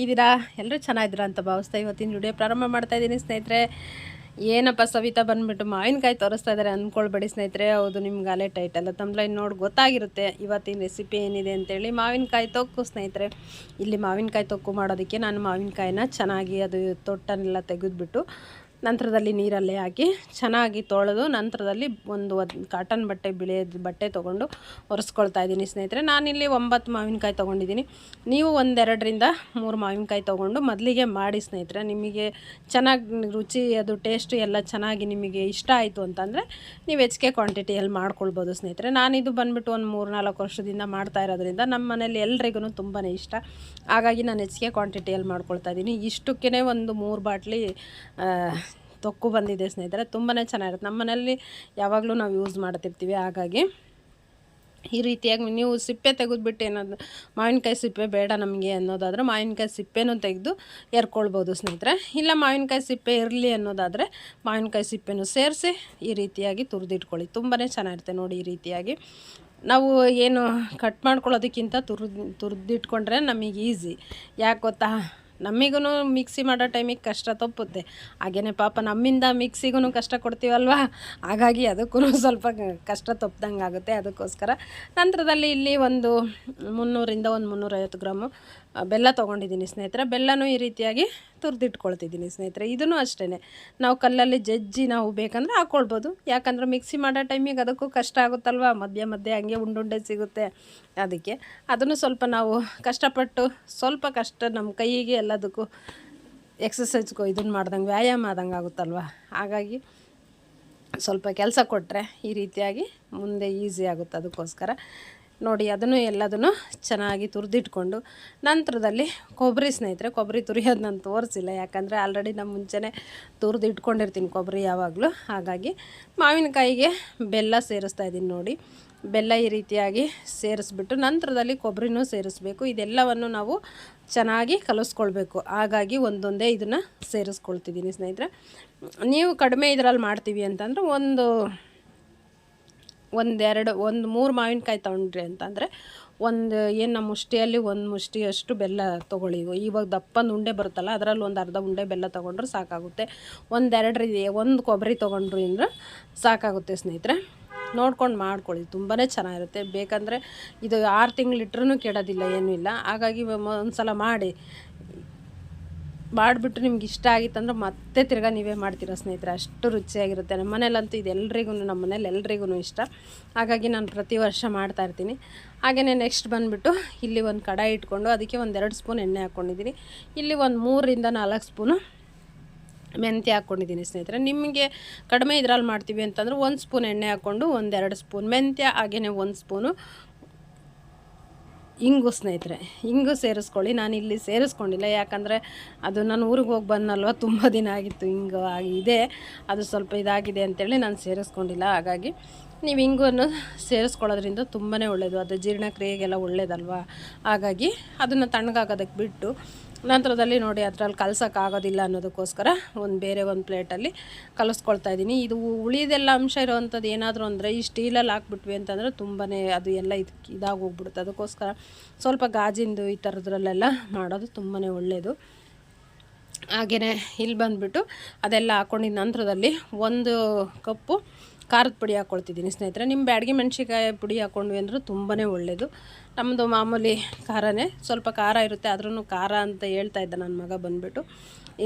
ಹೇಗಿದ್ದೀರಾ? ಎಲ್ಲರೂ ಚೆನ್ನಾಗಿದ್ದೀರಾ ಅಂತ ಭಾವಿಸ್ತಾ ಇವತ್ತಿನ ವಿಡಿಯೋ ಪ್ರಾರಂಭ ಮಾಡ್ತಾ ಇದ್ದೀನಿ ಸ್ನೇಹಿತರೆ. ಏನಪ್ಪ ಸವಿತಾ ಬಂದ್ಬಿಟ್ಟು ಮಾವಿನಕಾಯಿ ತೋರಿಸ್ತಾ ಇದ್ದಾರೆ ಅಂದ್ಕೊಳ್ಬೇಡಿ ಸ್ನೇಹಿತರೆ. ಹೌದು ನಿಮ್ಗೆ ಅಲೆ ಟೈಟಲ್ ತಮ್ಲೈನ್ ನೋಡಿ ಗೊತ್ತಾಗಿರುತ್ತೆ ಇವತ್ತಿನ ರೆಸಿಪಿ ಏನಿದೆ ಅಂತೇಳಿ. ಮಾವಿನಕಾಯಿ ತೊಕ್ಕು ಸ್ನೇಹಿತರೆ. ಇಲ್ಲಿ ಮಾವಿನಕಾಯಿ ತೊಕ್ಕು ಮಾಡೋದಕ್ಕೆ ನಾನು ಮಾವಿನಕಾಯಿನ ಚೆನ್ನಾಗಿ ಅದು ತೊಟ್ಟನ್ನೆಲ್ಲ ತೆಗೆದುಬಿಟ್ಟು ನಂತರದಲ್ಲಿ ನೀರಲ್ಲೇ ಹಾಕಿ ಚೆನ್ನಾಗಿ ತೊಳೆದು ನಂತರದಲ್ಲಿ ಒಂದು ಕಾಟನ್ ಬಟ್ಟೆ ಬಿಳಿಯದ ಬಟ್ಟೆ ತೊಗೊಂಡು ಒರೆಸ್ಕೊಳ್ತಾ ಇದ್ದೀನಿ ಸ್ನೇಹಿತರೆ. ನಾನಿಲ್ಲಿ ಒಂಬತ್ತು ಮಾವಿನಕಾಯಿ ತೊಗೊಂಡಿದ್ದೀನಿ. ನೀವು ಒಂದೆರಡರಿಂದ ಮೂರು ಮಾವಿನಕಾಯಿ ತೊಗೊಂಡು ಮೊದಲಿಗೆ ಮಾಡಿ ಸ್ನೇಹಿತರೆ. ನಿಮಗೆ ಚೆನ್ನಾಗಿ ರುಚಿ, ಅದು ಟೇಸ್ಟ್ ಎಲ್ಲ ಚೆನ್ನಾಗಿ ನಿಮಗೆ ಇಷ್ಟ ಆಯಿತು ಅಂತಂದರೆ ನೀವು ಹೆಚ್ಚಿಗೆ ಕ್ವಾಂಟಿಟಿಯಲ್ಲಿ ಮಾಡ್ಕೊಳ್ಬೋದು ಸ್ನೇಹಿತರೆ. ನಾನಿದು ಬಂದುಬಿಟ್ಟು ಒಂದು ಮೂರು ನಾಲ್ಕು ವರ್ಷದಿಂದ ಮಾಡ್ತಾ ಇರೋದ್ರಿಂದ ನಮ್ಮ ಮನೇಲಿ ಎಲ್ರಿಗೂ ತುಂಬಾ ಇಷ್ಟ. ಹಾಗಾಗಿ ನಾನು ಹೆಚ್ಚಿಗೆ ಕ್ವಾಂಟಿಟಿಯಲ್ಲಿ ಮಾಡ್ಕೊಳ್ತಾ ಇದ್ದೀನಿ. ಇಷ್ಟಕ್ಕೇ ಒಂದು ಮೂರು ಬಾಟ್ಲಿ ತೊಕ್ಕು ಬಂದಿದೆ ಸ್ನೇಹಿತರೆ ತುಂಬಾ ಚೆನ್ನಾಗಿರುತ್ತೆ. ನಮ್ಮ ಮನೆಯಲ್ಲಿ ಯಾವಾಗಲೂ ನಾವು ಯೂಸ್ ಮಾಡ್ತಿರ್ತೀವಿ, ಹಾಗಾಗಿ ಈ ರೀತಿಯಾಗಿ ನೀವು ಸಿಪ್ಪೆ ತೆಗೆದುಬಿಟ್ಟು ಏನಾದ್ರು ಮಾವಿನಕಾಯಿ ಸಿಪ್ಪೆ ಬೇಡ ನಮಗೆ ಅನ್ನೋದಾದರೆ ಮಾವಿನಕಾಯಿ ಸಿಪ್ಪೆನೂ ತೆಗೆದು ಎರ್ಕೊಳ್ಬೋದು ಸ್ನೇಹಿತರೆ. ಇಲ್ಲ ಮಾವಿನಕಾಯಿ ಸಿಪ್ಪೆ ಇರಲಿ ಅನ್ನೋದಾದರೆ ಮಾವಿನಕಾಯಿ ಸಿಪ್ಪೆನೂ ಸೇರಿಸಿ ಈ ರೀತಿಯಾಗಿ ತುರಿದಿಟ್ಕೊಳ್ಳಿ. ತುಂಬಾ ಚೆನ್ನಾಗಿರುತ್ತೆ ನೋಡಿ ಈ ರೀತಿಯಾಗಿ. ನಾವು ಏನು ಕಟ್ ಮಾಡ್ಕೊಳ್ಳೋದಕ್ಕಿಂತ ತುರಿದು, ತುರಿದಿಟ್ಕೊಂಡ್ರೆ ನಮಗೆ ಈಸಿ ಯಾಕೆ ಗೊತ್ತಾ? ನಮಿಗೂ ಮಿಕ್ಸಿ ಮಾಡೋ ಟೈಮಿಗೆ ಕಷ್ಟ ತಪ್ಪುತ್ತೆ. ಹಾಗೆಯೇ ಪಾಪ ನಮ್ಮಿಂದ ಮಿಕ್ಸಿಗೂ ಕಷ್ಟ ಕೊಡ್ತೀವಲ್ವ? ಹಾಗಾಗಿ ಅದಕ್ಕೂ ಸ್ವಲ್ಪ ಕಷ್ಟ ತಪ್ಪದಂಗೆ ಆಗುತ್ತೆ ಅದಕ್ಕೋಸ್ಕರ ನಂತರದಲ್ಲಿ ಇಲ್ಲಿ ಒಂದು ಮುನ್ನೂರಿಂದ ಒಂದು ಮುನ್ನೂರೈವತ್ತು ಗ್ರಾಮು ಬೆಲ್ಲ ತೊಗೊಂಡಿದ್ದೀನಿ ಸ್ನೇಹಿತರೆ. ಬೆಲ್ಲನೂ ಈ ರೀತಿಯಾಗಿ ತುರಿದಿಟ್ಕೊಳ್ತಿದ್ದೀನಿ ಸ್ನೇಹಿತರೆ. ಇದೂ ಅಷ್ಟೇ ನಾವು ಕಲ್ಲಲ್ಲಿ ಜಜ್ಜಿ ನಾವು ಬೇಕಂದ್ರೆ ಹಾಕ್ಕೊಳ್ಬೋದು ಯಾಕಂದರೆ ಮಿಕ್ಸಿ ಮಾಡೋ ಟೈಮಿಗೆ ಅದಕ್ಕೂ ಕಷ್ಟ ಆಗುತ್ತಲ್ವ? ಮಧ್ಯೆ ಮಧ್ಯೆ ಹಂಗೆ ಉಂಡುಂಡೆ ಸಿಗುತ್ತೆ ಅದಕ್ಕೆ. ಅದನ್ನು ಸ್ವಲ್ಪ ನಾವು ಕಷ್ಟಪಟ್ಟು ಸ್ವಲ್ಪ ಕಷ್ಟ ನಮ್ಮ ಕೈಗೆ ಎಲ್ಲದಕ್ಕೂ ಎಕ್ಸಸೈಸ್ಗೂ ಇದನ್ನು ಮಾಡ್ದಂಗೆ ವ್ಯಾಯಾಮ ಆದಂಗೆ ಆಗುತ್ತಲ್ವ? ಹಾಗಾಗಿ ಸ್ವಲ್ಪ ಕೆಲಸ ಕೊಟ್ಟರೆ ಈ ರೀತಿಯಾಗಿ ಮುಂದೆ ಈಸಿ ಆಗುತ್ತೆ ಅದಕ್ಕೋಸ್ಕರ. ನೋಡಿ, ಅದನ್ನು ಎಲ್ಲದನ್ನು ಚೆನ್ನಾಗಿ ತುರಿದಿಟ್ಕೊಂಡು ನಂತರದಲ್ಲಿ ಕೊಬ್ಬರಿ ಸ್ನೇಹಿತರೆ, ಕೊಬ್ಬರಿ ತುರಿಯೋದು ನಾನು ತೋರಿಸಿಲ್ಲ, ಯಾಕಂದರೆ ಆಲ್ರೆಡಿ ನಾನು ಮುಂಚೆನೇ ತುರಿದು ಇಟ್ಕೊಂಡಿರ್ತೀನಿ ಕೊಬ್ಬರಿ ಯಾವಾಗಲೂ. ಹಾಗಾಗಿ ಮಾವಿನಕಾಯಿಗೆ ಬೆಲ್ಲ ಸೇರಿಸ್ತಾ ಇದ್ದೀನಿ ನೋಡಿ. ಬೆಲ್ಲ ಈ ರೀತಿಯಾಗಿ ಸೇರಿಸ್ಬಿಟ್ಟು ನಂತರದಲ್ಲಿ ಕೊಬ್ಬರಿನೂ ಸೇರಿಸ್ಬೇಕು. ಇದೆಲ್ಲವನ್ನು ನಾವು ಚೆನ್ನಾಗಿ ಕಲಿಸ್ಕೊಳ್ಬೇಕು. ಹಾಗಾಗಿ ಒಂದೊಂದೇ ಇದನ್ನು ಸೇರಿಸ್ಕೊಳ್ತಿದ್ದೀನಿ ಸ್ನೇಹಿತರೆ. ನೀವು ಕಡಿಮೆ ಇದರಲ್ಲಿ ಮಾಡ್ತೀವಿ ಅಂತಂದ್ರೆ ಒಂದು ಒಂದೆರಡು, ಒಂದು ಮೂರು ಮಾವಿನಕಾಯಿ ತೊಗೊಂಡ್ರಿ ಅಂತಂದರೆ ಒಂದು ಏನು ನಮ್ಮ ಮುಷ್ಟಿಯಲ್ಲಿ ಒಂದು ಮುಷ್ಟಿಯಷ್ಟು ಬೆಲ್ಲ ತೊಗೊಳ್ಳಿ ಇವಾಗ ದಪ್ಪನ ಉಂಡೆ ಬರುತ್ತಲ್ಲ, ಅದರಲ್ಲಿ ಒಂದು ಅರ್ಧ ಉಂಡೆ ಬೆಲ್ಲ ತೊಗೊಂಡ್ರೆ ಸಾಕಾಗುತ್ತೆ. ಒಂದೆರಡು ಒಂದು ಕೊಬ್ಬರಿ ತೊಗೊಂಡ್ರಿ ಅಂದ್ರೆ ಸಾಕಾಗುತ್ತೆ ಸ್ನೇಹಿತರೆ. ನೋಡ್ಕೊಂಡು ಮಾಡ್ಕೊಳ್ಳಿ ತುಂಬಾ ಚೆನ್ನಾಗಿರುತ್ತೆ. ಬೇಕಂದರೆ ಇದು ಆರು ತಿಂಗಳು ಇಟ್ರೂ ಕೆಡೋದಿಲ್ಲ, ಏನೂ ಇಲ್ಲ. ಹಾಗಾಗಿ ಒಂದು ಸಲ ಮಾಡಿ. ಮಾಡಿಬಿಟ್ಟು ನಿಮ್ಗೆ ಇಷ್ಟ ಆಗಿತ್ತಂದ್ರೆ ಮತ್ತೆ ತಿರ್ಗಾ ನೀವೇ ಮಾಡ್ತೀರ ಸ್ನೇಹಿತರೆ. ಅಷ್ಟು ರುಚಿಯಾಗಿರುತ್ತೆ. ನಮ್ಮ ಮನೇಲಂತೂ ಇದು ಎಲ್ರಿಗೂ, ನಮ್ಮ ಮನೇಲಿ ಎಲ್ರಿಗೂ ಇಷ್ಟ. ಹಾಗಾಗಿ ನಾನು ಪ್ರತಿ ವರ್ಷ ಮಾಡ್ತಾಯಿರ್ತೀನಿ ಹಾಗೆಯೇ ನೆಕ್ಸ್ಟ್ ಬಂದುಬಿಟ್ಟು ಇಲ್ಲಿ ಒಂದು ಕಡಾಯಿ ಇಟ್ಕೊಂಡು ಅದಕ್ಕೆ ಒಂದೆರಡು ಸ್ಪೂನ್ ಎಣ್ಣೆ ಹಾಕ್ಕೊಂಡಿದ್ದೀನಿ. ಇಲ್ಲಿ ಒಂದು ಮೂರರಿಂದ ನಾಲ್ಕು ಸ್ಪೂನು ಮೆಂತ್ಯ ಹಾಕ್ಕೊಂಡಿದ್ದೀನಿ ಸ್ನೇಹಿತರೆ. ನಿಮಗೆ ಕಡಿಮೆ ಇದ್ರಲ್ಲಿ ಮಾಡ್ತೀವಿ ಅಂತಂದ್ರೆ ಒಂದು ಸ್ಪೂನ್ ಎಣ್ಣೆ ಹಾಕ್ಕೊಂಡು ಒಂದೆರಡು ಸ್ಪೂನ್ ಮೆಂತ್ಯ ಹಾಗೆಯೇ ಒಂದು ಸ್ಪೂನು ಇಂಗು ಸ್ನೇಹಿತರೆ, ಇಂಗು ಸೇರಿಸ್ಕೊಳ್ಳಿ. ನಾನು ಇಲ್ಲಿ ಸೇರಿಸ್ಕೊಂಡಿಲ್ಲ. ಯಾಕಂದರೆ ಅದು ನಾನು ಊರಿಗೆ ಹೋಗಿ ಬಂದಲ್ವ ತುಂಬ ದಿನ ಆಗಿತ್ತು ಇಂಗು ಆಗಿದೆ ಅದು ಸ್ವಲ್ಪ ಇದಾಗಿದೆ ಅಂತೇಳಿ ನಾನು ಸೇರಿಸ್ಕೊಂಡಿಲ್ಲ. ಹಾಗಾಗಿ ನೀವು ಇಂಗುವನ್ನು ಸೇರಿಸ್ಕೊಳ್ಳೋದ್ರಿಂದ ತುಂಬಾ ಒಳ್ಳೆಯದು ಅದು ಜೀರ್ಣಕ್ರಿಯೆಗೆಲ್ಲ ಒಳ್ಳೇದಲ್ವಾ? ಹಾಗಾಗಿ ಅದನ್ನು ತಣ್ಣಗಾಗೋದಕ್ಕೆ ಬಿಟ್ಟು ನಂತರದಲ್ಲಿ ನೋಡಿ ಅದರಲ್ಲಿ ಕಲ್ಸೋಕ್ಕಾಗೋದಿಲ್ಲ ಅನ್ನೋದಕ್ಕೋಸ್ಕರ ಒಂದು ಬೇರೆ ಒಂದು ಪ್ಲೇಟಲ್ಲಿ ಕಲಿಸ್ಕೊಳ್ತಾ ಇದ್ದೀನಿ ಇದು ಉಳಿದೆಲ್ಲ ಅಂಶ ಇರೋವಂಥದ್ದು ಏನಾದರೂ ಅಂದರೆ ಈ ಸ್ಟೀಲಲ್ಲಿ ಹಾಕ್ಬಿಟ್ವಿ ಅಂತಂದರೆ ತುಂಬಾ ಅದು ಎಲ್ಲ ಇದು ಇದಾಗಿ ಹೋಗ್ಬಿಡುತ್ತೆ. ಅದಕ್ಕೋಸ್ಕರ ಸ್ವಲ್ಪ ಗಾಜಿಂದು ಈ ಥರದ್ರಲ್ಲೆಲ್ಲ ಮಾಡೋದು ತುಂಬಾ ಒಳ್ಳೆಯದು ಹಾಗೆಯೇ ಇಲ್ಲಿ ಬಂದುಬಿಟ್ಟು ಅದೆಲ್ಲ ಹಾಕ್ಕೊಂಡಿದ್ದ ನಂತರದಲ್ಲಿ ಒಂದು ಕಪ್ಪು ಖಾರದ ಪುಡಿ ಹಾಕ್ಕೊಳ್ತಿದ್ದೀನಿ ಸ್ನೇಹಿತರೆ. ನಿಮ್ಮ ಬ್ಯಾಡಗಿ ಮೆಣಸಿಕಾಯಿ ಪುಡಿ ಹಾಕ್ಕೊಂಡ್ವಿ ಅಂದರೂ ತುಂಬಾ ಒಳ್ಳೆಯದು ನಮ್ಮದು ಮಾಮೂಲಿ ಖಾರನೇ. ಸ್ವಲ್ಪ ಖಾರ ಇರುತ್ತೆ ಆದ್ರೂ ಖಾರ ಅಂತ ಹೇಳ್ತಾ ಇದ್ದ ನನ್ನ ಮಗ ಬಂದುಬಿಟ್ಟು.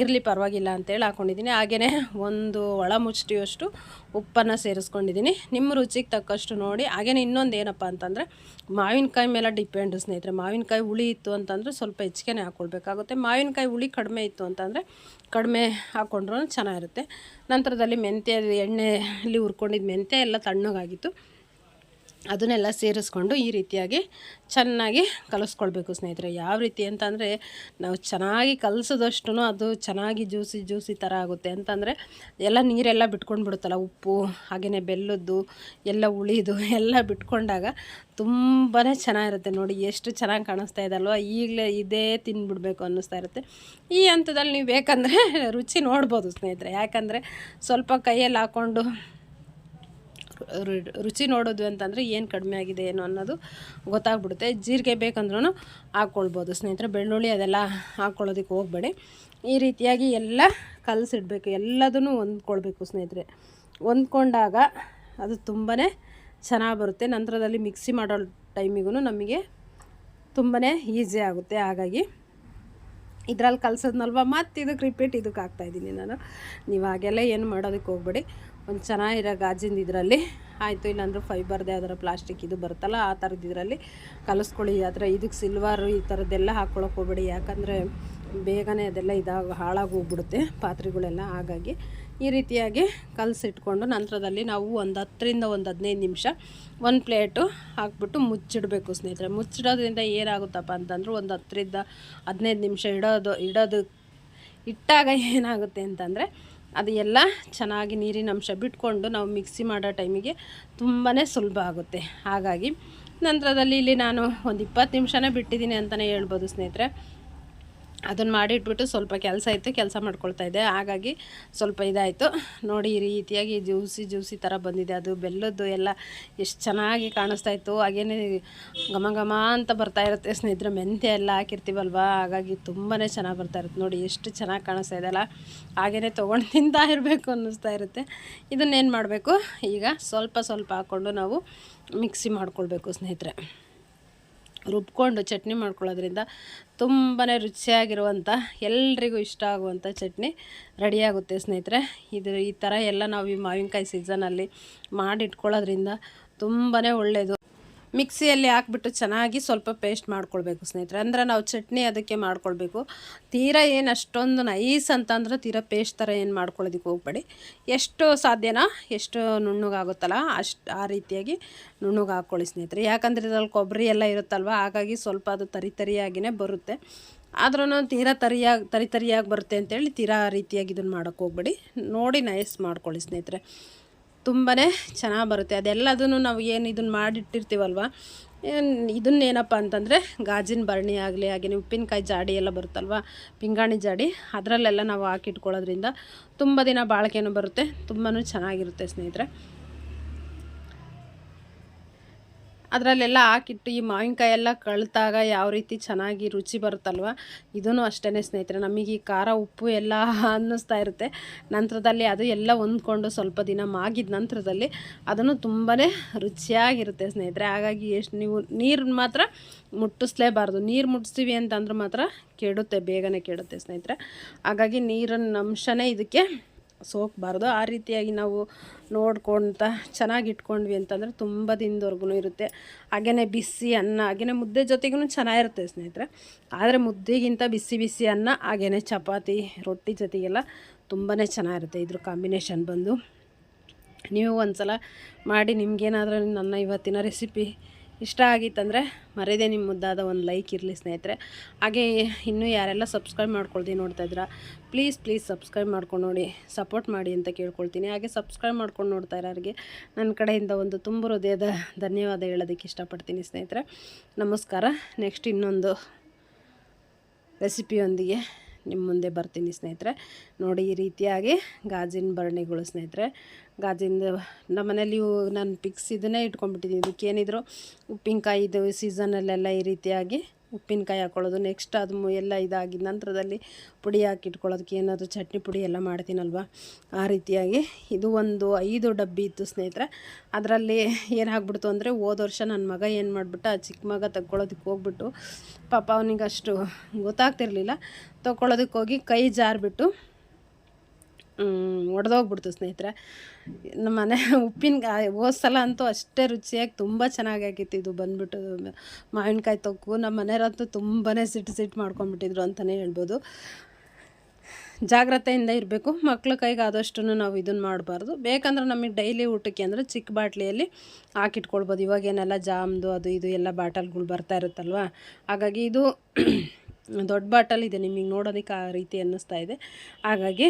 ಇರಲಿ ಪರವಾಗಿಲ್ಲ ಅಂತೇಳಿ ಹಾಕ್ಕೊಂಡಿದ್ದೀನಿ ಹಾಗೆಯೇ ಒಂದು ಒಳ ಮುಷ್ಟಿಯಷ್ಟು ಉಪ್ಪನ್ನು ಸೇರಿಸ್ಕೊಂಡಿದ್ದೀನಿ. ನಿಮ್ಮ ರುಚಿಗೆ ತಕ್ಕಷ್ಟು ನೋಡಿ. ಹಾಗೆಯೇ ಇನ್ನೊಂದು ಏನಪ್ಪ ಅಂತಂದರೆ, ಮಾವಿನಕಾಯಿ ಮೇಲೆ ಡಿಪೆಂಡ್ ಸ್ನೇಹಿತರೆ. ಮಾವಿನಕಾಯಿ ಹುಳಿ ಇತ್ತು ಅಂತಂದರೆ ಸ್ವಲ್ಪ ಹೆಚ್ಚಿಗೆ ಹಾಕ್ಕೊಳ್ಬೇಕಾಗುತ್ತೆ ಮಾವಿನಕಾಯಿ ಹುಳಿ ಕಡಿಮೆ ಇತ್ತು ಅಂತಂದರೆ ಕಡಿಮೆ ಹಾಕ್ಕೊಂಡ್ರೂ ಚೆನ್ನಾಗಿರುತ್ತೆ. ನಂತರದಲ್ಲಿ ಮೆಂತ್ಯ ಎಣ್ಣೆಯಲ್ಲಿ ಹುರ್ಕೊಂಡಿದ್ದ ಮೆಂತ್ಯ ಎಲ್ಲ ತಣ್ಣಗಾಗಿತ್ತು. ಅದನ್ನೆಲ್ಲ ಸೇರಿಸ್ಕೊಂಡು ಈ ರೀತಿಯಾಗಿ ಚೆನ್ನಾಗಿ ಕಲಿಸ್ಕೊಳ್ಬೇಕು ಸ್ನೇಹಿತರೆ. ಯಾವ ರೀತಿ ಅಂತಂದರೆ ನಾವು ಚೆನ್ನಾಗಿ ಕಲಸಿದಷ್ಟು ಅದು ಚೆನ್ನಾಗಿ ಜ್ಯೂಸಿ ಜ್ಯೂಸಿ ಥರ ಆಗುತ್ತೆ. ಅಂತಂದರೆ ಎಲ್ಲ ನೀರೆಲ್ಲ ಬಿಟ್ಕೊಂಡು ಬಿಡುತ್ತಲ್ಲ ಉಪ್ಪು ಹಾಗೆಯೇ ಬೆಲ್ಲದ್ದು, ಎಲ್ಲ ಉಳಿದು ಎಲ್ಲ ಬಿಟ್ಕೊಂಡಾಗ ತುಂಬಾ ಚೆನ್ನಾಗಿರುತ್ತೆ ನೋಡಿ. ಎಷ್ಟು ಚೆನ್ನಾಗಿ ಕಾಣಿಸ್ತಾ ಇದೆ ಅಲ್ವಾ? ಈಗಲೇ ಇದೇ ತಿನ್ಬಿಡ್ಬೇಕು ಅನ್ನಿಸ್ತಾ ಇರುತ್ತೆ. ಈ ಹಂತದಲ್ಲಿ ನೀವು ಬೇಕಂದರೆ ರುಚಿ ನೋಡ್ಬೋದು ಸ್ನೇಹಿತರೆ. ಯಾಕಂದರೆ ಸ್ವಲ್ಪ ಕೈಯಲ್ಲಿ ಹಾಕ್ಕೊಂಡು ರುಚಿ ನೋಡೋದು ಅಂತಂದರೆ ಏನು ಕಡಿಮೆ ಆಗಿದೆ ಏನು ಅನ್ನೋದು ಗೊತ್ತಾಗ್ಬಿಡುತ್ತೆ. ಜೀರಿಗೆ ಬೇಕಂದ್ರೂ ಹಾಕ್ಕೊಳ್ಬೋದು ಸ್ನೇಹಿತರೆ, ಬೆಳ್ಳುಳ್ಳಿ ಅದೆಲ್ಲ ಹಾಕ್ಕೊಳ್ಳೋದಕ್ಕೆ ಹೋಗಬೇಡಿ. ಈ ರೀತಿಯಾಗಿ ಎಲ್ಲ ಕಲಸಿಡಬೇಕು. ಎಲ್ಲದನ್ನು ಹೊಂದ್ಕೊಳ್ಬೇಕು ಸ್ನೇಹಿತರೆ. ಹೊಂದ್ಕೊಂಡಾಗ ಅದು ತುಂಬಾ ಚೆನ್ನಾಗಿ ಬರುತ್ತೆ. ನಂತರದಲ್ಲಿ ಮಿಕ್ಸಿ ಮಾಡೋ ಟೈಮಿಗೂ ನಮಗೆ ತುಂಬಾ ಈಸಿ ಆಗುತ್ತೆ. ಹಾಗಾಗಿ ಇದ್ರಲ್ಲಿ ಕಲ್ಸೋದ್ನಲ್ವ? ಮತ್ತು ಇದಕ್ಕೆ ರಿಪೀಟ್ ಇದಕ್ಕೆ ಹಾಕ್ತಾಯಿದ್ದೀನಿ ನಾನು. ನೀವು ಹಾಗೆಲ್ಲ ಏನು ಮಾಡೋದಕ್ಕೆ ಹೋಗ್ಬೇಡಿ. ಒಂದು ಚೆನ್ನಾಗಿರೋ ಗಾಜಿಂದ ಇದರಲ್ಲಿ. ಆಯಿತು, ಇಲ್ಲಾಂದ್ರೆ ಫೈಬರ್ದೇ ಯಾವ್ದಾರ ಪ್ಲಾಸ್ಟಿಕ್ ಇದು ಬರುತ್ತಲ್ಲ, ಆ ಥರದ್ದು ಇದರಲ್ಲಿ ಕಲಿಸ್ಕೊಳ್ಳಿ. ಥರ ಇದಕ್ಕೆ ಸಿಲ್ವರು ಈ ಥರದ್ದೆಲ್ಲ ಹಾಕ್ಕೊಳಕ್ಕೆ ಹೋಗ್ಬೇಡಿ. ಯಾಕಂದರೆ ಬೇಗನೆ ಅದೆಲ್ಲ ಇದಾಗ ಹಾಳಾಗಿ ಹೋಗ್ಬಿಡುತ್ತೆ, ಪಾತ್ರೆಗಳೆಲ್ಲ ಹಾಗಾಗಿ. ಈ ರೀತಿಯಾಗಿ ಕಲಸಿಟ್ಕೊಂಡು ನಂತರದಲ್ಲಿ ನಾವು ಒಂದು ಹತ್ತರಿಂದ ಒಂದು ಹದಿನೈದು ನಿಮಿಷ ಒಂದು ಪ್ಲೇಟು ಹಾಕ್ಬಿಟ್ಟು ಮುಚ್ಚಿಡಬೇಕು ಸ್ನೇಹಿತರೆ. ಮುಚ್ಚಿಡೋದ್ರಿಂದ ಏನಾಗುತ್ತಪ್ಪ ಅಂತಂದ್ರೆ ಒಂದು ಹತ್ತರಿಂದ ಹದಿನೈದು ನಿಮಿಷ ಇಡೋದು ಇಡೋದು, ಇಟ್ಟಾಗ ಏನಾಗುತ್ತೆ ಅಂತಂದರೆ ಅದು ಎಲ್ಲ ಚೆನ್ನಾಗಿ ನೀರಿನ ಅಂಶ ಬಿಟ್ಕೊಂಡು ನಾವು ಮಿಕ್ಸಿ ಮಾಡೋ ಟೈಮಿಗೆ ತುಂಬಾ ಸುಲಭ ಆಗುತ್ತೆ. ಹಾಗಾಗಿ ನಂತರದಲ್ಲಿ ಇಲ್ಲಿ ನಾನು ಒಂದು ಇಪ್ಪತ್ತು ನಿಮಿಷನೇ ಬಿಟ್ಟಿದ್ದೀನಿ ಅಂತಲೇ ಹೇಳ್ಬೋದು ಸ್ನೇಹಿತರೆ. ಅದನ್ನು ಮಾಡಿಟ್ಬಿಟ್ಟು ಸ್ವಲ್ಪ ಕೆಲಸ ಇತ್ತು, ಕೆಲಸ ಮಾಡ್ಕೊಳ್ತಾ ಇದ್ದೆ. ಹಾಗಾಗಿ ಸ್ವಲ್ಪ ಇದಾಯಿತು. ನೋಡಿ ಈ ರೀತಿಯಾಗಿ ಜ್ಯೂಸಿ ಜ್ಯೂಸಿ ಥರ ಬಂದಿದೆ ಅದು. ಬೆಲ್ಲದ್ದು ಎಲ್ಲ ಎಷ್ಟು ಚೆನ್ನಾಗಿ ಕಾಣಿಸ್ತಾ ಇತ್ತು. ಹಾಗೇನೆ ಘಮ ಘಮ ಅಂತ ಬರ್ತಾ ಇರುತ್ತೆ ಸ್ನೇಹಿತರೆ. ಮೆಂತ್ಯ ಎಲ್ಲ ಹಾಕಿರ್ತೀವಲ್ವ? ಹಾಗಾಗಿ ತುಂಬಾ ಚೆನ್ನಾಗಿ ಬರ್ತಾ ಇರುತ್ತೆ. ನೋಡಿ ಎಷ್ಟು ಚೆನ್ನಾಗಿ ಕಾಣಿಸ್ತಾ ಇದೆಯಲ್ಲ ಹಾಗೇ ತೊಗೊಂಡು ತಿಂತಾ ಇರಬೇಕು ಅನ್ನಿಸ್ತಾ ಇರುತ್ತೆ. ಇದನ್ನೇನು ಮಾಡಬೇಕು? ಈಗ ಸ್ವಲ್ಪ ಸ್ವಲ್ಪ ಹಾಕ್ಕೊಂಡು ನಾವು ಮಿಕ್ಸಿ ಮಾಡ್ಕೊಳ್ಬೇಕು ಸ್ನೇಹಿತರೆ. ರುಬ್ಕೊಂಡು ಚಟ್ನಿ ಮಾಡ್ಕೊಳ್ಳೋದ್ರಿಂದ ತುಂಬಾ ರುಚಿಯಾಗಿರುವಂಥ ಎಲ್ರಿಗೂ ಇಷ್ಟ ಆಗುವಂಥ ಚಟ್ನಿ ರೆಡಿಯಾಗುತ್ತೆ ಸ್ನೇಹಿತರೆ. ಇದು ಈ ಥರ ಎಲ್ಲ ನಾವು ಈ ಮಾವಿನಕಾಯಿ ಸೀಸನಲ್ಲಿ ಮಾಡಿಟ್ಕೊಳ್ಳೋದ್ರಿಂದ ತುಂಬಾ ಒಳ್ಳೆಯದು ಮಿಕ್ಸಿಯಲ್ಲಿ ಹಾಕ್ಬಿಟ್ಟು ಚೆನ್ನಾಗಿ ಸ್ವಲ್ಪ ಪೇಸ್ಟ್ ಮಾಡ್ಕೊಳ್ಬೇಕು ಸ್ನೇಹಿತರೆ. ಅಂದರೆ ನಾವು ಚಟ್ನಿ ಅದಕ್ಕೆ ಮಾಡ್ಕೊಳ್ಬೇಕು. ತೀರಾ ಏನು ಅಷ್ಟೊಂದು ನೈಸ್ ಅಂತಂದ್ರೆ ತೀರಾ ಪೇಸ್ಟ್ ಥರ ಏನು ಮಾಡ್ಕೊಳ್ಳೋದಕ್ಕೆ ಹೋಗ್ಬೇಡಿ. ಎಷ್ಟು ಸಾಧ್ಯನಾ? ಎಷ್ಟು ನುಣ್ಣಗಾಗುತ್ತಲ್ಲ ಅಷ್ಟು ಆ ರೀತಿಯಾಗಿ ನುಣ್ಣಗೆ ಹಾಕ್ಕೊಳ್ಳಿ ಸ್ನೇಹಿತರೆ. ಯಾಕಂದರೆ ಇದ್ರಲ್ಲಿ ಕೊಬ್ಬರಿ ಎಲ್ಲ ಇರುತ್ತಲ್ವ, ಹಾಗಾಗಿ ಸ್ವಲ್ಪ ಅದು ತರಿ ತರಿಯಾಗಿಯೇ ಬರುತ್ತೆ. ಆದ್ರೂ ತೀರಾ ತರಿಯಾಗಿ ತರಿ ತರಿಯಾಗಿ ಬರುತ್ತೆ ಅಂತೇಳಿ ತೀರಾ ರೀತಿಯಾಗಿ ಇದನ್ನು ಮಾಡೋಕ್ಕೆ ಹೋಗ್ಬೇಡಿ. ನೋಡಿ ನೈಸ್ ಮಾಡ್ಕೊಳ್ಳಿ ಸ್ನೇಹಿತರೆ. ತುಂಬಾ ಚೆನ್ನಾಗಿ ಬರುತ್ತೆ. ಅದೆಲ್ಲದನ್ನು ನಾವು ಏನು ಇದನ್ನು ಮಾಡಿಟ್ಟಿರ್ತೀವಲ್ವ? ಏನು ಇದನ್ನೇನಪ್ಪ ಅಂತಂದರೆ ಗಾಜಿನ ಬರಣಿ ಆಗಲಿ ಹಾಗೆಯೇ ಉಪ್ಪಿನಕಾಯಿ ಜಾಡಿ ಎಲ್ಲ ಬರುತ್ತಲ್ವ? ಪಿಂಗಾಣಿ ಜಾಡಿ, ಅದರಲ್ಲೆಲ್ಲ ನಾವು ಹಾಕಿಟ್ಕೊಳ್ಳೋದ್ರಿಂದ ತುಂಬ ದಿನ ಬಾಳಿಕೆನೂ ಬರುತ್ತೆ ತುಂಬಾ ಚೆನ್ನಾಗಿರುತ್ತೆ ಸ್ನೇಹಿತರೆ. ಅದರಲ್ಲೆಲ್ಲ ಹಾಕಿಟ್ಟು ಈ ಮಾವಿನಕಾಯಿ ಎಲ್ಲ ಕಳ್ತಾಗ ಯಾವ ರೀತಿ ಚೆನ್ನಾಗಿ ರುಚಿ ಬರುತ್ತಲ್ವ? ಇದೂ ಅಷ್ಟೇ ಸ್ನೇಹಿತರೆ, ನಮಗೆ ಈ ಖಾರ, ಉಪ್ಪು ಎಲ್ಲ ಅನ್ನಿಸ್ತಾ ಇರುತ್ತೆ. ನಂತರದಲ್ಲಿ ಅದು ಎಲ್ಲ ಹೊಂದ್ಕೊಂಡು ಸ್ವಲ್ಪ ದಿನ ಮಾಗಿದ ನಂತರದಲ್ಲಿ ಅದನ್ನು ತುಂಬಾ ರುಚಿಯಾಗಿರುತ್ತೆ ಸ್ನೇಹಿತರೆ. ಹಾಗಾಗಿ ಎಷ್ಟು ನೀವು ನೀರು ಮಾತ್ರ ಮುಟ್ಟಿಸ್ಲೇಬಾರ್ದು. ನೀರು ಮುಟ್ಟಿಸ್ತೀವಿ ಅಂತಂದ್ರೆ ಮಾತ್ರ ಕೆಡುತ್ತೆ, ಬೇಗನೆ ಕೆಡುತ್ತೆ ಸ್ನೇಹಿತರೆ. ಹಾಗಾಗಿ ನೀರಿನ ಅಂಶನೇ ಇದಕ್ಕೆ ಸೋಕಬಾರ್ದು. ಆ ರೀತಿಯಾಗಿ ನಾವು ನೋಡ್ಕೊಳ್ತಾ ಚೆನ್ನಾಗಿ ಇಟ್ಕೊಂಡ್ವಿ ಅಂತಂದರೆ ತುಂಬ ದಿನದವರೆಗೂ ಇರುತ್ತೆ. ಹಾಗೆಯೇ ಬಿಸಿ ಅನ್ನ ಹಾಗೆಯೇ ಮುದ್ದೆ ಜೊತೆಗೂ ಚೆನ್ನಾಗಿರುತ್ತೆ ಸ್ನೇಹಿತರೆ. ಆದರೆ ಮುದ್ದೆಗಿಂತ ಬಿಸಿ ಬಿಸಿ ಅನ್ನ ಹಾಗೆಯೇ ಚಪಾತಿ, ರೊಟ್ಟಿ ಜೊತೆಗೆಲ್ಲ ತುಂಬಾ ಚೆನ್ನಾಗಿರುತ್ತೆ ಇದ್ರ ಕಾಂಬಿನೇಷನ್ ಬಂದು. ನೀವು ಒಂದು ಸಲ ಮಾಡಿ ನಿಮಗೇನಾದರೂ ನನ್ನ ಇವತ್ತಿನ ರೆಸಿಪಿ ಇಷ್ಟ ಆಗಿತ್ತಂದರೆ ಮರೆಯದೆ ನಿಮ್ಮ ಮುದ್ದಾದ ಒಂದು ಲೈಕ್ ಇರಲಿ ಸ್ನೇಹಿತರೆ. ಹಾಗೆ ಇನ್ನೂ ಯಾರೆಲ್ಲ ಸಬ್ಸ್ಕ್ರೈಬ್ ಮಾಡ್ಕೊಳ್ತೀನಿ ನೋಡ್ತಾ ಇದ್ದೀರಾ ಪ್ಲೀಸ್ ಪ್ಲೀಸ್ ಸಬ್ಸ್ಕ್ರೈಬ್ ಮಾಡ್ಕೊಂಡು ನೋಡಿ ಸಪೋರ್ಟ್ ಮಾಡಿ ಅಂತ ಕೇಳ್ಕೊಳ್ತೀನಿ. ಹಾಗೆ ಸಬ್ಸ್ಕ್ರೈಬ್ ಮಾಡ್ಕೊಂಡು ನೋಡ್ತಾ ಇರೋರಿಗೆ ನನ್ನ ಕಡೆಯಿಂದ ಒಂದು ತುಂಬ ಹೃದಯದ ಧನ್ಯವಾದ ಹೇಳೋದಕ್ಕೆ ಇಷ್ಟಪಡ್ತೀನಿ ಸ್ನೇಹಿತರೆ. ನಮಸ್ಕಾರ. ನೆಕ್ಸ್ಟ್ ಇನ್ನೊಂದು ರೆಸಿಪಿಯೊಂದಿಗೆ ನಿಮ್ಮ ಮುಂದೆ ಬರ್ತೀನಿ ಸ್ನೇಹಿತರೆ. ನೋಡಿ, ಈ ರೀತಿಯಾಗಿ ಗಾಜಿನ ಭರಣಿಗಳು ಸ್ನೇಹಿತರೆ. ಗಾಜಿನ ನಮ್ಮ ಮನೇಲಿ ನಾನು ಪಿಕ್ಸ್ ಇದನ್ನೇ ಇಟ್ಕೊಂಡ್ಬಿಟ್ಟಿದ್ದೀನಿ. ಇದಕ್ಕೇನಿದ್ರು ಉಪ್ಪಿನಕಾಯಿದು ಸೀಸನಲ್ಲೆಲ್ಲ ಈ ರೀತಿಯಾಗಿ ಉಪ್ಪಿನಕಾಯಿ ಹಾಕ್ಕೊಳ್ಳೋದು ನೆಕ್ಸ್ಟ್ ಅದು ಎಲ್ಲ ಇದಾಗಿ ನಂತರದಲ್ಲಿ ಪುಡಿ ಹಾಕಿ ಇಟ್ಕೊಳ್ಳೋದಕ್ಕೆ ಏನಾದರೂ ಚಟ್ನಿ ಪುಡಿ ಎಲ್ಲ ಮಾಡ್ತೀನಲ್ವ? ಆ ರೀತಿಯಾಗಿ ಇದು ಒಂದು ಐದು ಡಬ್ಬಿ ಇತ್ತು ಸ್ನೇಹಿತರೆ. ಅದರಲ್ಲಿ ಏನಾಗ್ಬಿಡ್ತು ಅಂದರೆ ಹೋದ ವರ್ಷ ನನ್ನ ಮಗ ಏನು ಮಾಡಿಬಿಟ್ಟು, ಆ ಚಿಕ್ಕ ಮಗ ತಗೊಳ್ಳೋದಕ್ಕೆ ಹೋಗ್ಬಿಟ್ಟು ಪಾಪ ಅವನಿಗೆ ಅಷ್ಟು ಗೊತ್ತಾಗ್ತಿರಲಿಲ್ಲ. ತೊಗೊಳೋದಕ್ಕೆ ಹೋಗಿ ಕೈ ಜಾರಿಬಿಟ್ಟು ಒಡೆದೋಗ್ಬಿಡ್ತು ಸ್ನೇಹಿತರೆ. ನಮ್ಮ ಮನೆ ಉಪ್ಪಿನಕಾಯಿ ಹೋದ ಸಲ ಅಂತೂ ಅಷ್ಟೇ ರುಚಿಯಾಗಿ ತುಂಬ ಚೆನ್ನಾಗಿ ಆಗಿತ್ತು ಇದು ಬಂದ್ಬಿಟ್ಟು. ಮಾವಿನಕಾಯಿ ತೊಕ್ಕು, ನಮ್ಮ ಮನೆಯವರಂತೂ ತುಂಬಾ ಸಿಟ್ಟು ಸಿಟ್ಟು ಮಾಡ್ಕೊಂಡ್ಬಿಟ್ಟಿದ್ರು ಅಂತಲೇ ಹೇಳ್ಬೋದು. ಜಾಗ್ರತೆಯಿಂದ ಇರಬೇಕು. ಮಕ್ಳ ಕೈಗೆ ಆದಷ್ಟು ನಾವು ಇದನ್ನು ಮಾಡಬಾರ್ದು. ಬೇಕಂದ್ರೆ ನಮಗೆ ಡೈಲಿ ಊಟಕ್ಕೆ ಅಂದರೆ ಚಿಕ್ಕ ಬಾಟ್ಲಿಯಲ್ಲಿ ಹಾಕಿಟ್ಕೊಳ್ಬೋದು. ಇವಾಗೇನೆಲ್ಲ ಜಾಮ್ದು, ಅದು ಇದು ಎಲ್ಲ ಬಾಟಲ್ಗಳು ಬರ್ತಾ ಇರುತ್ತಲ್ವ? ಹಾಗಾಗಿ ಇದು ದೊಡ್ಡ ಬಾಟಲ್ ಇದೆ ನಿಮಗೆ ನೋಡೋದಕ್ಕೆ ಆ ರೀತಿ ಅನ್ನಿಸ್ತಾ ಇದೆ. ಹಾಗಾಗಿ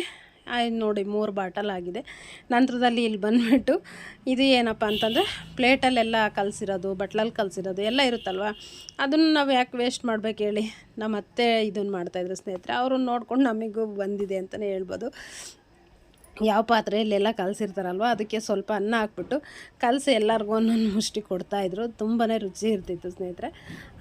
ನೋಡಿ, ಮೂರು ಬಾಟಲ್ ಆಗಿದೆ. ನಂತರದಲ್ಲಿ ಇಲ್ಲಿ ಬಂದುಬಿಟ್ಟು ಇದು ಏನಪ್ಪ ಅಂತಂದರೆ ಪ್ಲೇಟಲ್ಲೆಲ್ಲ ಕಲಸಿರೋದು, ಬಟ್ಲಲ್ಲಿ ಕಲಸಿರೋದು ಎಲ್ಲ ಇರುತ್ತಲ್ವ? ಅದನ್ನು ನಾವು ಯಾಕೆ ವೇಸ್ಟ್ ಮಾಡ್ಬೇಕು ಹೇಳಿ? ನಮ್ಮ ಅತ್ತೆ ಇದನ್ನು ಮಾಡ್ತಾಯಿದ್ರು ಸ್ನೇಹಿತರೆ. ಅವರು ನೋಡ್ಕೊಂಡು ನಮಗೂ ಬಂದಿದೆ ಅಂತಲೇ ಹೇಳ್ಬೋದು. ಯಾವ ಪಾತ್ರೆಯಲ್ಲೆಲ್ಲ ಕಲಸಿರ್ತಾರಲ್ವ, ಅದಕ್ಕೆ ಸ್ವಲ್ಪ ಅನ್ನ ಹಾಕ್ಬಿಟ್ಟು ಕಲಸಿ ಎಲ್ಲರಿಗೂ ಒಂದೊಂದು ಮುಷ್ಟಿ ಕೊಡ್ತಾಯಿದ್ರು ತುಂಬಾ ರುಚಿ ಇರ್ತಿತ್ತು ಸ್ನೇಹಿತರೆ.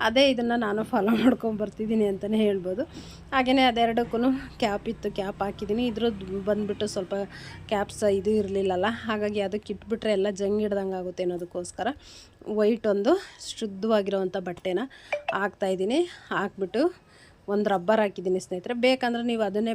ಅದೇ ಇದನ್ನು ನಾನು ಫಾಲೋ ಮಾಡ್ಕೊಂಡು ಬರ್ತಿದ್ದೀನಿ ಅಂತಲೇ ಹೇಳ್ಬೋದು. ಹಾಗೆಯೇ ಅದೆರಡಕ್ಕೂ ಕ್ಯಾಪ್ ಇತ್ತು ಕ್ಯಾಪ್ ಹಾಕಿದ್ದೀನಿ. ಇದ್ರದ್ದು ಬಂದುಬಿಟ್ಟು ಸ್ವಲ್ಪ ಕ್ಯಾಪ್ಸ್ ಇದು ಇರಲಿಲ್ಲಲ್ಲ, ಹಾಗಾಗಿ ಅದಕ್ಕೆ ಇಟ್ಬಿಟ್ರೆ ಎಲ್ಲ ಜಂಗ್ ಹಿಡ್ದಂಗೆ ಆಗುತ್ತೆ ಅನ್ನೋದಕ್ಕೋಸ್ಕರ ವೈಟ್ ಒಂದು ಶುದ್ಧವಾಗಿರೋವಂಥ ಬಟ್ಟೆನ ಹಾಕ್ತಾಯಿದ್ದೀನಿ ಹಾಕ್ಬಿಟ್ಟು ಒಂದು ರಬ್ಬರ್ ಹಾಕಿದ್ದೀನಿ ಸ್ನೇಹಿತರೆ. ಬೇಕಂದ್ರೆ ನೀವು ಅದನ್ನೇ